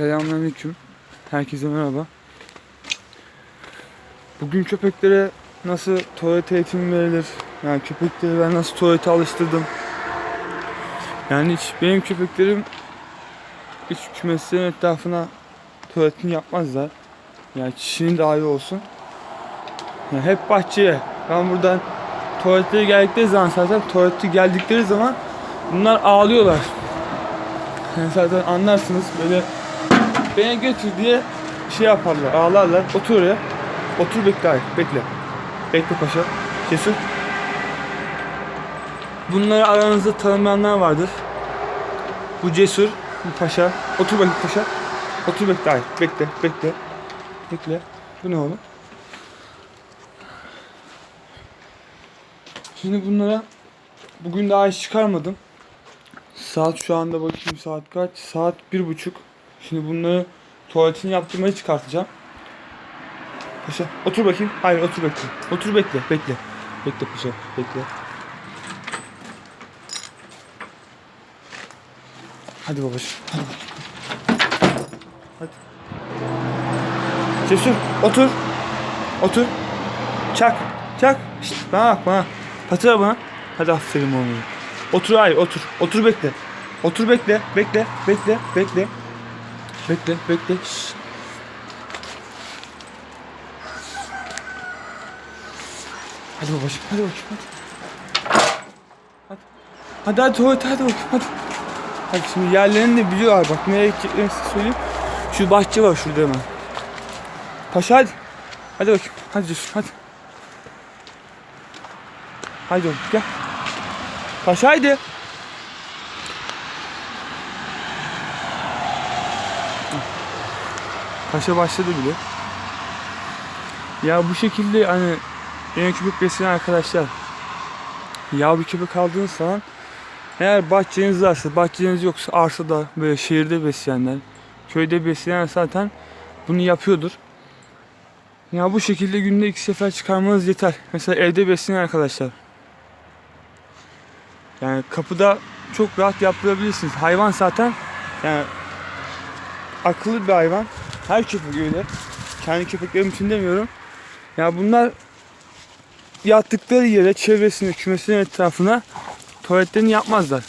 Selamünaleyküm. Herkese merhaba. Bugün köpeklere nasıl tuvalet eğitimi verilir? Yani köpekleri ben nasıl tuvalete alıştırdım? Yani hiç benim köpeklerim hiç kümeslerin etrafına tuvaletini yapmazlar. Yani kişinin dahi olsun. Yani hep bahçeye. Ben buradan tuvaletleri geldikleri zaman zaten tuvalete geldikleri zaman bunlar ağlıyorlar. Yani zaten anlarsınız böyle beni götür diye şey yaparlar, ağlarlar. Otur oraya. Otur bekle hayır, bekle. Bekle paşa. Cesur. Bunları aranızda tanımayanlar vardır. Bu cesur, bu paşa. Otur bakayım paşa. Otur bekle hayır, bekle, bekle. Bekle. Bu ne oğlum? Şimdi bunlara bugün daha iş çıkarmadım. Saat şu anda bakayım saat kaç? Saat bir buçuk. Şimdi bunları tuvaletini yaptırmaya çıkartacağım. Paşa otur bakayım. Hayır otur bekle. Otur bekle. Bekle. Bekle paşa. Bekle. Hadi babacığım. Hadi. Hadi. Cesur otur. Otur. Çak. Çak. Şişt, bana bak bana. Patır bana. Hadi aferin oğlum. Otur hayır otur. Otur bekle. Otur bekle. Bekle. Bekle. Bekle. Bekle. Bekle. Şşt. Hadi babacığım. Hadi bakayım. Hadi. Hadi. Hadi hadi hadi bakayım hadi. Hadi şimdi yerlerini de biliyorlar bak nereye gideceklerini size söyleyeyim. Şu bahçe var şurada hemen. Paşa hadi. Hadi bakayım. Hadi Cesur hadi. Hadi oğlum gel. Paşa haydi. Paşa başladı bile. Ya bu şekilde hani yeni köpek besleyen arkadaşlar yavru köpek aldığınız zaman eğer bahçeniz varsa, bahçeniz yoksa arsada böyle şehirde besleyenler, köyde besleyen zaten bunu yapıyordur. Ya bu şekilde günde iki sefer çıkarmanız yeter. Mesela evde besleyen arkadaşlar. Yani kapıda çok rahat yaptırabilirsiniz. Hayvan zaten yani akıllı bir hayvan. Her köpek öyle. Kendi köpeklerim için demiyorum. Ya bunlar yattıkları yere, çevresine, kümesinin etrafına tuvaletlerini yapmazlar.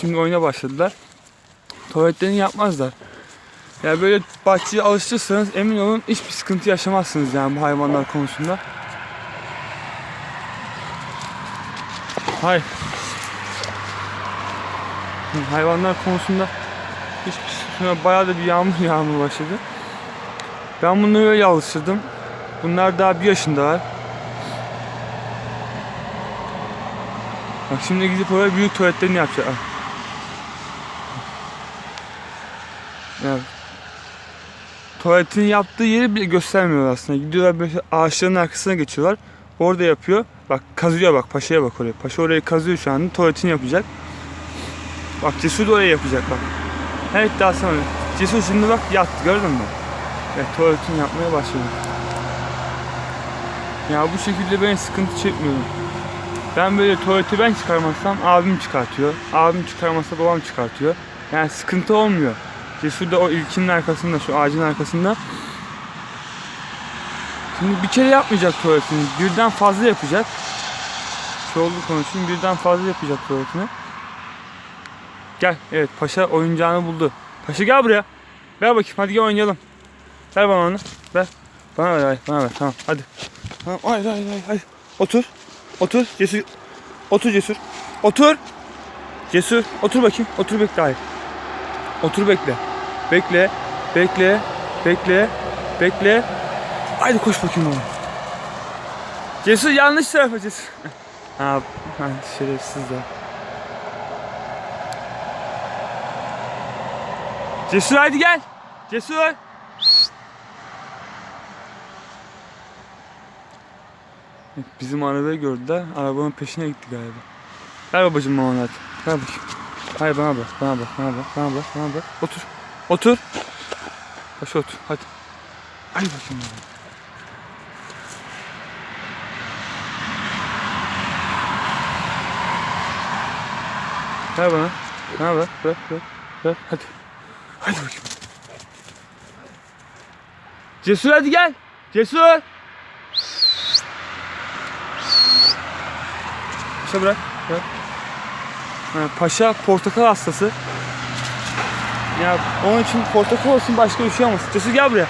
Şimdi oyuna başladılar. Tuvaletlerini yapmazlar. Ya böyle bahçeye alışırsanız emin olun hiçbir sıkıntı yaşamazsınız yani bu hayvanlar konusunda. Hayır. Hayvanlar konusunda hiçbir sonra bayağı da bir yağmur yağmur başladı. Ben bunları öyle alıştırdım. Bunlar daha bir yaşındalar. Bak şimdi gidip oraya büyük tuvaletlerini yapacaklar. Ya, tuvaletin yaptığı yeri bile göstermiyor aslında. Gidiyorlar böyle ağaçların arkasına geçiyorlar. Orada yapıyor. Bak kazıyor bak paşaya bak oraya. Paşa orayı kazıyor şu anda. Tuvaletini yapacak. Bak Cesur da oraya yapacak bak. Evet daha sonra. Cesur şimdi bak yattı gördün mü? Evet tuvaletini yapmaya başladı. Ya bu şekilde ben sıkıntı çekmiyorum. Ben böyle tuvaleti ben çıkarmazsam abim çıkartıyor. Abim çıkarmazsa babam çıkartıyor. Yani sıkıntı olmuyor. Cesur da o ilkinin arkasında, şu ağacın arkasında. Şimdi bir kere yapmayacak tuvaletini. Birden fazla yapacak. Çoğulu konuşayım. Birden fazla yapacak tuvaletini. Gel. Evet paşa oyuncağını buldu. Paşa gel buraya. Ver bakayım hadi gel oynayalım. Ver bana onu. Ver. Bana ver bana ver tamam hadi. Tamam hayır hayır hayır. hayır. Otur. Otur cesur. Otur cesur. Otur. Cesur. Otur bakayım. Otur bekle hayır. Otur bekle. Bekle. Bekle. Bekle. Bekle. Haydi koş bakayım oğlum. Cesur yanlış tarafa cesur. ha, ha şerefsiz de. Cesur hadi gel. Cesur. Bizim arabayı gördüler. Arabanın peşine gitti galiba. Ver babacığım mamanı hadi. Ver bakayım. Hayır bana bak, bana bak, bana bak, bana bak, bana bak. Otur. Otur. Başa otur. Hadi. Hadi bakayım. bana. Ver bana. Bana bak, ver, ver, ver. Hadi. Hadi bakayım. Cesur hadi gel. Cesur. Paşa bırak. bırak. Paşa portakal hastası. Ya onun için portakal olsun başka bir şey olmasın. Cesur gel buraya.